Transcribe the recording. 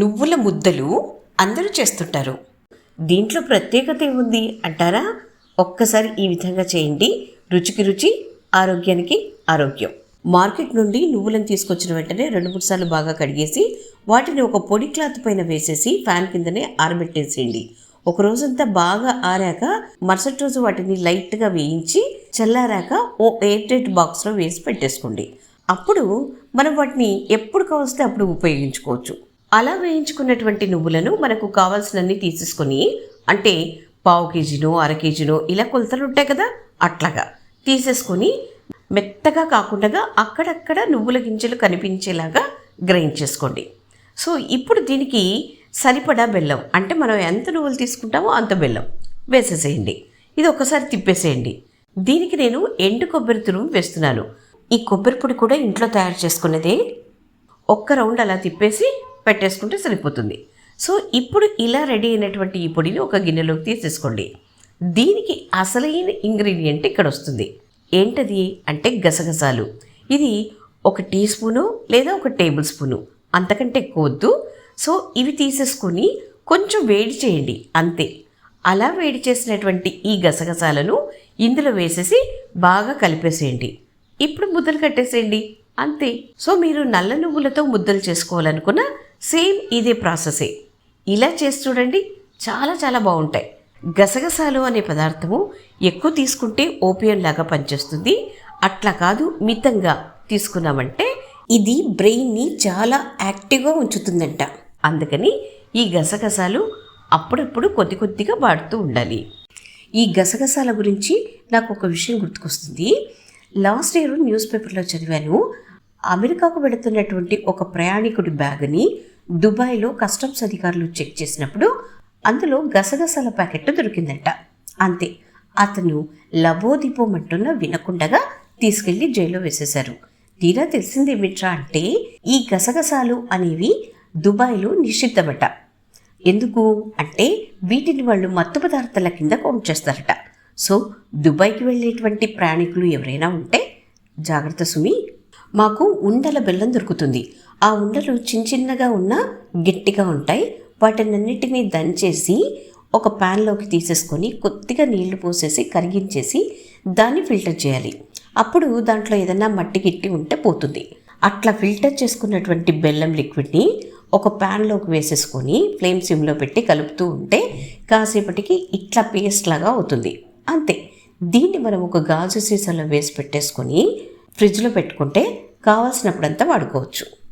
నువ్వుల ముద్దలు అందరూ చేస్తుంటారు. దీంట్లో ప్రత్యేకత ఏముంది అంటారా? ఒక్కసారి ఈ విధంగా చేయండి. రుచికి రుచి ఆరోగ్యానికి ఆరోగ్యం. మార్కెట్ నుండి నువ్వులను తీసుకొచ్చిన వెంటనే రెండు మూడు సార్లు బాగా కడిగేసి వాటిని ఒక పొడి క్లాత్ పైన వేసేసి ఫ్యాన్ కిందనే ఆరబెట్టేసేయండి. ఒక రోజంతా బాగా ఆరాక మరుసటి రోజు వాటిని లైట్గా వేయించి చల్లారాక ఓ ఎయిర్ టైట్ బాక్స్లో వేసి పెట్టేసుకోండి. అప్పుడు మనం వాటిని ఎప్పుడు కావస్తే అప్పుడు ఉపయోగించుకోవచ్చు. అలా వేయించుకున్నటువంటి నువ్వులను మనకు కావాల్సినన్ని తీసేసుకొని అంటే పావు కేజీనో అర కేజీనో ఇలా కొలతలు ఉంటాయి కదా అట్లాగా తీసేసుకొని మెత్తగా కాకుండా అక్కడక్కడ నువ్వుల గింజలు కనిపించేలాగా గ్రైండ్ చేసుకోండి. సో ఇప్పుడు దీనికి సరిపడా బెల్లం అంటే మనం ఎంత నువ్వులు తీసుకుంటామో అంత బెల్లం వేసేసేయండి. ఇది ఒకసారి తిప్పేసేయండి. దీనికి నేను ఎండు కొబ్బరి తురుము వేస్తున్నాను. ఈ కొబ్బరి పొడి కూడా ఇంట్లో తయారు చేసుకున్నదే. ఒక్క రౌండ్ అలా తిప్పేసి పెట్టేసుకుంటే సరిపోతుంది. సో ఇప్పుడు ఇలా రెడీ అయినటువంటి ఈ పొడిని ఒక గిన్నెలోకి తీసేసుకోండి. దీనికి అసలైన ఇంగ్రీడియంట్ ఇక్కడ వస్తుంది. ఏంటది అంటే గసగసాలు. ఇది ఒక టీ స్పూను లేదా ఒక టేబుల్ స్పూను. అంతకంటే ఎక్కువ వద్దు. సో ఇవి తీసేసుకొని కొంచెం వేడి చేయండి. అంతే. అలా వేడి చేసినటువంటి ఈ గసగసాలను ఇందులో వేసేసి బాగా కలిపేసేయండి. ఇప్పుడు ముద్దలు కట్టేసేయండి. అంతే. సో మీరు నల్ల నువ్వులతో ముద్దలు చేసుకోవాలనుకున్న సేమ్ ఇదే ప్రాసెసే. ఇలా చేసి చూడండి చాలా చాలా బాగుంటాయి. గసగసాలు అనే పదార్థము ఎక్కువ తీసుకుంటే ఓపియం లాగా పనిచేస్తుంది. అట్లా కాదు మితంగా తీసుకున్నామంటే ఇది బ్రెయిన్ని చాలా యాక్టివ్గా ఉంచుతుందంట. అందుకని ఈ గసగసాలు అప్పుడప్పుడు కొద్ది కొద్దిగా వాడుతూ ఉండాలి. ఈ గసగసాల గురించి నాకు ఒక విషయం గుర్తుకొస్తుంది. లాస్ట్ ఇయర్ న్యూస్ పేపర్లో చదివాను అమెరికాకు వెళుతున్నటువంటి ఒక ప్రయాణికుడి బ్యాగ్ని దుబాయ్లో కస్టమ్స్ అధికారులు చెక్ చేసినప్పుడు అందులో గసగసాల ప్యాకెట్ దొరికిందట. అంతే అతను లబోదిపోమంటున్న వినకుండగా తీసుకెళ్ళి జైల్లో వేసేశారు. తీరా తెలిసిందేమిట్రా అంటే ఈ గసగసాలు అనేవి దుబాయ్లో నిషిద్ధమట. ఎందుకు అంటే వీటిని వాళ్ళు మత్తు పదార్థాల కింద కౌంట్ చేస్తారట. సో దుబాయ్కి వెళ్ళేటువంటి ప్రయాణికులు ఎవరైనా ఉంటే జాగ్రత్త సుమి మాకు ఉండల బెల్లం దొరుకుతుంది. ఆ ఉండలు చిన్న చిన్నగా ఉన్న గట్టిగా ఉంటాయి. వాటినన్నిటినీ దంచేసి ఒక ప్యాన్లోకి తీసేసుకొని కొద్దిగా నీళ్ళు పోసేసి కరిగించేసి దాన్ని ఫిల్టర్ చేయాలి. అప్పుడు దాంట్లో ఏదైనా మట్టి గిట్టి ఉంటే పోతుంది. అట్లా ఫిల్టర్ చేసుకున్నటువంటి బెల్లం లిక్విడ్ని ఒక ప్యాన్లోకి వేసేసుకొని ఫ్లేమ్ సిమ్లో పెట్టి కలుపుతూ ఉంటే కాసేపటికి ఇట్లా పేస్ట్ లాగా అవుతుంది. అంతే. దీన్ని మనం ఒక గాజు సీసాలో వేసి పెట్టేసుకొని ఫ్రిడ్జ్లో పెట్టుకుంటే కావాల్సినప్పుడంతా వాడుకోవచ్చు.